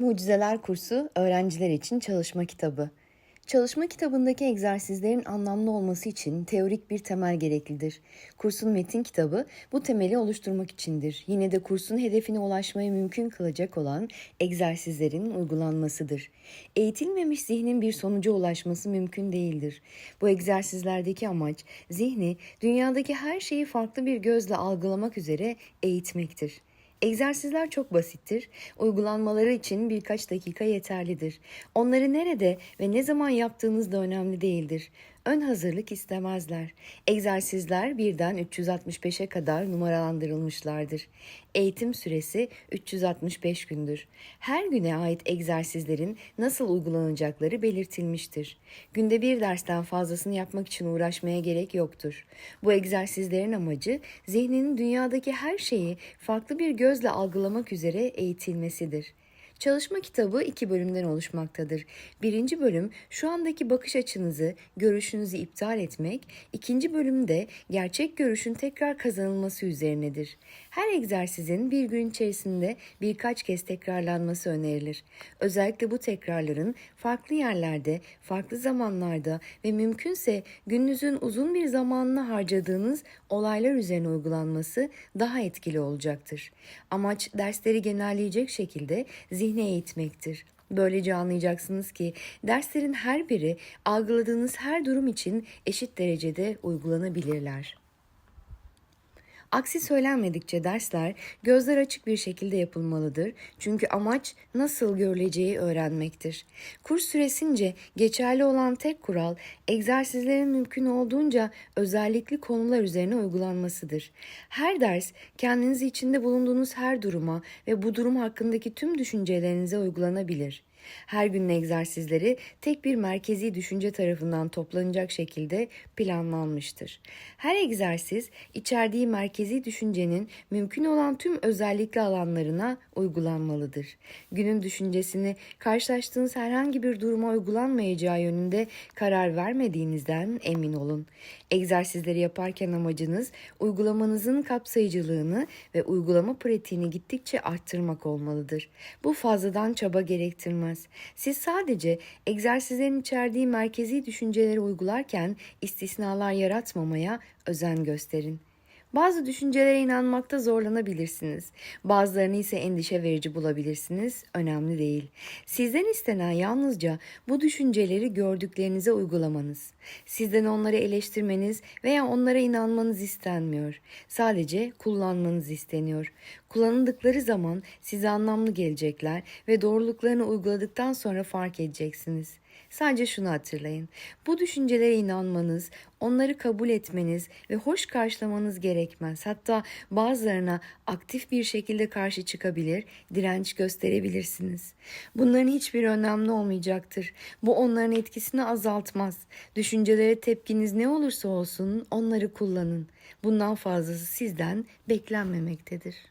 Mucizeler Kursu öğrenciler için çalışma kitabı. Çalışma kitabındaki egzersizlerin anlamlı olması için teorik bir temel gereklidir. Kursun metin kitabı bu temeli oluşturmak içindir. Yine de kursun hedefine ulaşmayı mümkün kılacak olan egzersizlerin uygulanmasıdır. Eğitilmemiş zihnin bir sonuca ulaşması mümkün değildir. Bu egzersizlerdeki amaç zihni dünyadaki her şeyi farklı bir gözle algılamak üzere eğitmektir. Egzersizler çok basittir. Uygulanmaları için birkaç dakika yeterlidir. Onları nerede ve ne zaman yaptığınız da önemli değildir. Ön hazırlık istemezler. Egzersizler birden 365'e kadar numaralandırılmışlardır. Eğitim süresi 365 gündür. Her güne ait egzersizlerin nasıl uygulanacakları belirtilmiştir. Günde bir dersten fazlasını yapmak için uğraşmaya gerek yoktur. Bu egzersizlerin amacı zihninin dünyadaki her şeyi farklı bir gözle algılamak üzere eğitilmesidir. Çalışma kitabı iki bölümden oluşmaktadır. Birinci bölüm şu andaki bakış açınızı, görüşünüzü iptal etmek, ikinci bölümde gerçek görüşün tekrar kazanılması üzerinedir. Her egzersizin bir gün içerisinde birkaç kez tekrarlanması önerilir. Özellikle bu tekrarların farklı yerlerde, farklı zamanlarda ve mümkünse gününüzün uzun bir zamanını harcadığınız olaylar üzerine uygulanması daha etkili olacaktır. Amaç dersleri genelleyecek şekilde zihne eğitmektir. Böylece anlayacaksınız ki derslerin her biri algıladığınız her durum için eşit derecede uygulanabilirler. Aksi söylenmedikçe dersler gözler açık bir şekilde yapılmalıdır. Çünkü amaç nasıl görüleceği öğrenmektir. Kurs süresince geçerli olan tek kural egzersizlerin mümkün olduğunca özellikli konular üzerine uygulanmasıdır. Her ders kendiniz içinde bulunduğunuz her duruma ve bu durum hakkındaki tüm düşüncelerinize uygulanabilir. Her günün egzersizleri tek bir merkezi düşünce tarafından toplanacak şekilde planlanmıştır. Her egzersiz içerdiği merkezi düşüncenin mümkün olan tüm özellikli alanlarına uygulanmalıdır. Günün düşüncesini karşılaştığınız herhangi bir duruma uygulanmayacağı yönünde karar vermediğinizden emin olun. Egzersizleri yaparken amacınız uygulamanızın kapsayıcılığını ve uygulama pratiğini gittikçe arttırmak olmalıdır. Bu fazladan çaba gerektirmez. Siz sadece egzersizlerin içerdiği merkezi düşünceleri uygularken istisnalar yaratmamaya özen gösterin. Bazı düşüncelere inanmakta zorlanabilirsiniz. Bazılarını ise endişe verici bulabilirsiniz. Önemli değil. Sizden istenen yalnızca bu düşünceleri gördüklerinize uygulamanız. Sizden onları eleştirmeniz veya onlara inanmanız istenmiyor. Sadece kullanmanız isteniyor. Kullanıldıkları zaman size anlamlı gelecekler ve doğruluklarını uyguladıktan sonra fark edeceksiniz. Sadece şunu hatırlayın. Bu düşüncelere inanmanız, onları kabul etmeniz ve hoş karşılamanız gerekmez. Hatta bazılarına aktif bir şekilde karşı çıkabilir, direnç gösterebilirsiniz. Bunların hiçbir önemli olmayacaktır. Bu onların etkisini azaltmaz. Düşüncelere tepkiniz ne olursa olsun onları kullanın. Bundan fazlası sizden beklenmemektedir.